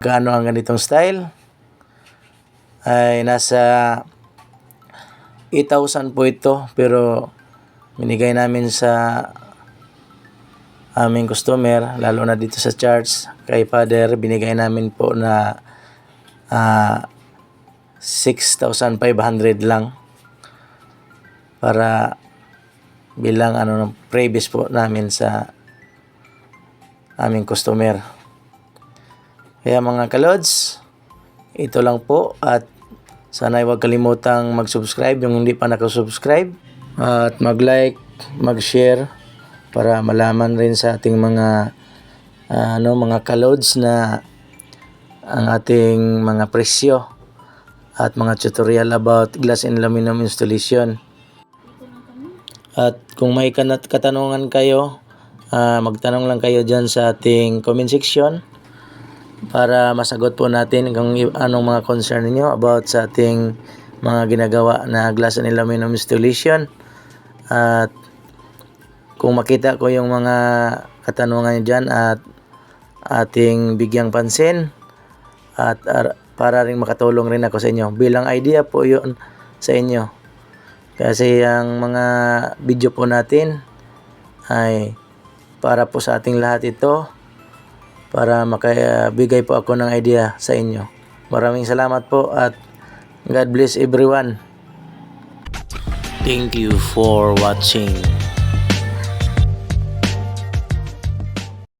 Gaano ang ganitong style? Ay nasa 8,000 po ito pero binigay namin sa aming customer lalo na dito sa charts kay father binigay namin po na ah, 6,500 lang para bilang ano ng previous po namin sa aming customer. Kaya mga kalods, ito lang po at sana huwag kalimutang mag-subscribe yung hindi pa nakasubscribe at mag-like, mag-share para malaman rin sa ating mga ah, ano mga kalods na ang ating mga presyo at mga tutorial about glass and aluminum installation. At kung may katanungan kayo, ah, magtanong lang kayo dyan sa ating comment section para masagot po natin kung anong mga concern niyo about sa ating mga ginagawa na glass and aluminum installation. At kung makita ko yung mga katanungan niyo dyan at ating bigyang pansin at ar- para rin makatulong rin ako sa inyo. Bilang idea po yun sa inyo. Kasi ang mga video po natin ay para po sa ating lahat ito para makabigay po ako ng idea sa inyo. Maraming salamat po at God bless everyone. Thank you for watching.